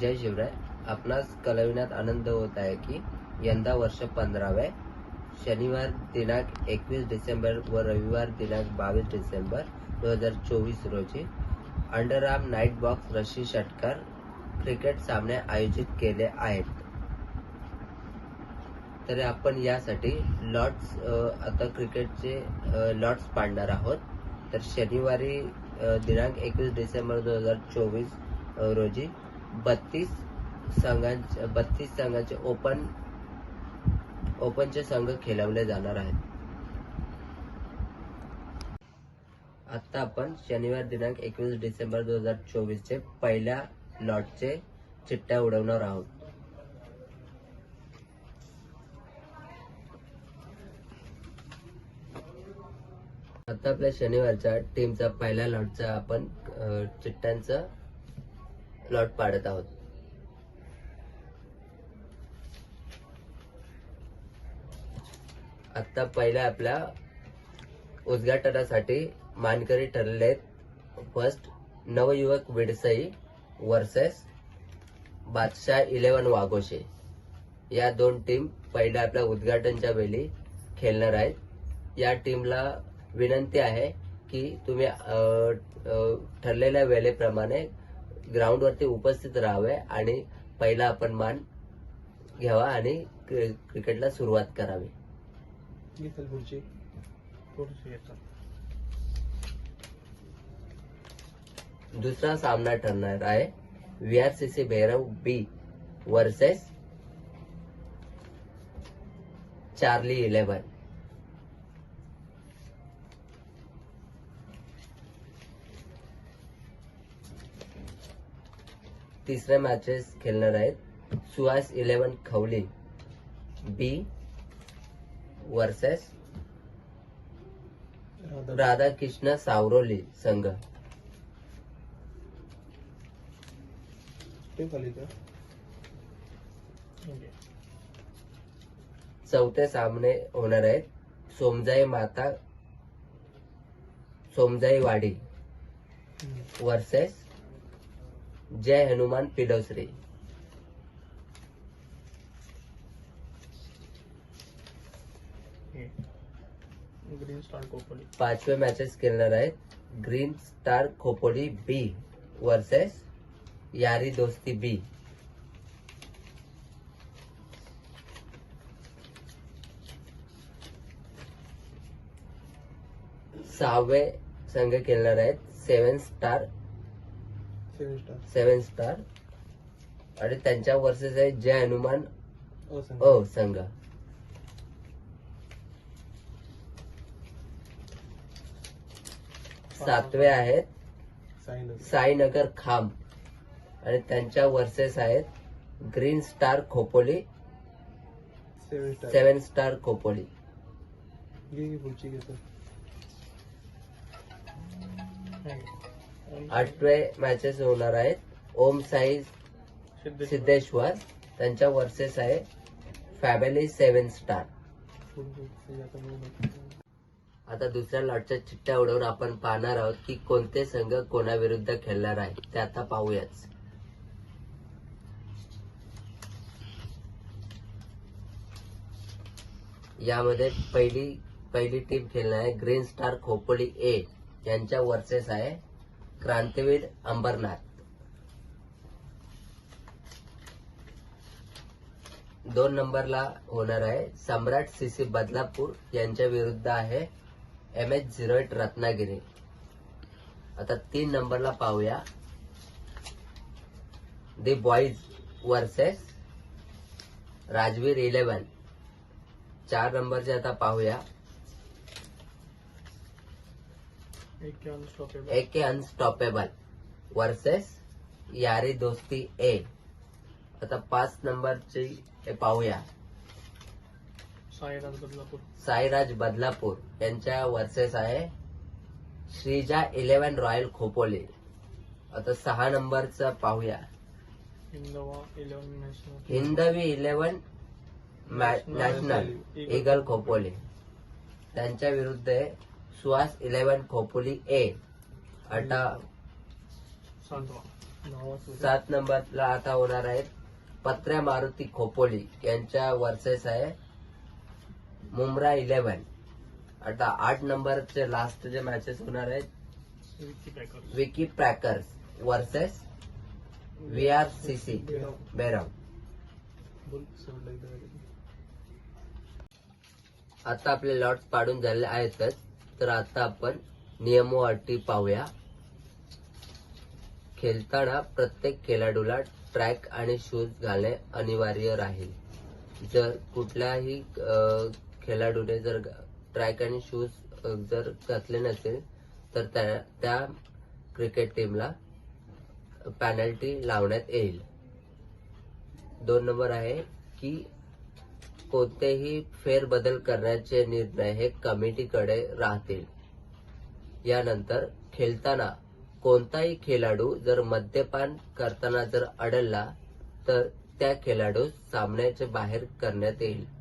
जय शिवराय. आपणास कळविण्यात आनंद होत आहे की यंदा वर्ष पंधरावे. शनिवार दिनांक एकवीस डिसेंबर व रविवार दिनांक बावीस डिसेंबर दोन हजार चोवीस रोजी अंडर आर्म नाईट बॉक्स रशी षटकार क्रिकेट सामने आयोजित केले आहेत. तर आपण यासाठी लॉट्स आता क्रिकेटचे लॉट्स पाडणार आहोत. तर शनिवारी दिनांक एकवीस डिसेंबर दोन हजार चोवीस रोजी बत्तीस संघांचे बत्तीस संघांचे ओपन ओपनचे संघ खेळवले जाणार आहेत. आता आपण शनिवार दिनांक एकवीस डिसेंबर दोन हजार चोवीस चे पहिल्या लॉटचे चिठ्ठ्या उडवणार आहोत. आता आपल्या शनिवारच्या टीमचा पहिल्या लॉटचा आपण चिठ्ठ्यांचा प्लॉट पाडत आहोत. आता पहिल्या आपल्या उद्घाटनासाठी मानकरी ठरलेले आहेत. फर्स्ट नवयुवक विडसई वर्सेस बादशाह इलेव्हन वाघोशे. या दोन टीम पहिल्या आपल्या उद्घाटनच्या वेळी खेळणार आहेत. या टीमला विनंती आहे की तुम्ही ठरलेल्या वेळेप्रमाणे ग्राउंडवरती उपस्थित राहावे आणि पहिला आपण मान घ्यावा आणि क्रि- क्रिकेटला सुरुवात करावी. दुसरा सामना ठरणार आहे. VRCC Bhairav B versus Charlie eleven. तिसरे मॅचेस खेळणार आहेत. Suhas eleven Khavli. B versus Radha Radhakrishna Savroli संघ. चौथे सामने होणार आहेत. सोमजाई माता सोमजाई वाडी. वर्सेस जय हनुमान पिडोसरी। हे. ग्रीन स्टार कोपली पाचवे मॅचेस खेळणार आहेत. Green star Khopoli B versus Yaari Dosti B सहावे संघ खेळणार आहेत. सेव्हन स्टार सेवन स्टार आणि त्यांच्या वर्सेस आहे जय हनुमान ओ संघ. सातवे आहेत. साईनगर. खांब आणि त्यांच्या वर्सेस आहेत green star Khopoli. Seven star Khopoli. पुढची घेतो. आठवे मॅचेस होणार आहेत. ओम साई सिद्धेश्वर त्यांच्या वर्सेस आहे फॅमिली सेव्हन स्टार. आता दुसऱ्या लॉटच्या चिठ्ठ्या उडवून आपण पाहणार आहोत की कोणते संघ कोणाविरुद्ध खेळणार आहे. ते आता पाहूयाच यामध्ये पहिली पहिली टीम खेळणार आहे ग्रीन स्टार खोपोली ए. यांच्या वर्सेस आहे क्रांतीवीर अंबरनाथ. दोन नंबरला होणार आहे सम्राट सीसी बदलापूर यांच्या विरुद्ध आहे M H zero eight Ratnagiri. आता तीन नंबरला पाहूया. The boys versus Rajveer eleven चार नंबरचे आता पाहूया. एक K unstoppable A K unstoppable versus Yaari Dosti A आता पाच नंबरची पाहूया. साईराज बदलापूर. साईराज बदलापूर यांच्या वर्सेस आहे. Shrija eleven royal Khopoli. आता सहा नंबरचा पाहूया. Hindva eleven national. Eagle Khopoli. त्यांच्या विरुद्ध सुहास इलेव्हन खोपोली ए. आता सात नंबरला आता होणार आहेत पत्र्या मारुती खोपोली. यांच्या वर्सेस आहे मुंब्रा इलेव्हन. आता आठ नंबरचे लास्ट जे मॅचेस होणार आहेत Vicky packer Vicky packers versus V R C C Berav. आता आपले लॉट्स पाडून झाले आहेतच तर आता आपण नियमो अटी पाहूया. खेळताना प्रत्येक खेळाडूला ट्रॅक आणि शूज घालणे अनिवार्य राहील. जर कुठल्याही खेळाडूने जर ट्रॅक आणि शूज जर घातले नसेल तर त्या त्या क्रिकेट टीमला पॅनल्टी लावण्यात येईल. दोन नंबर आहे की कोणतेही फेरबदल करण्याचे निर्णय हे कमिटीकडे राहतील. यानंतर खेळताना कोणताही खेळाडू जर मद्यपान करताना जर अडलला तर त्या खेळाडूस सामन्याच्या बाहेर करण्यात येईल.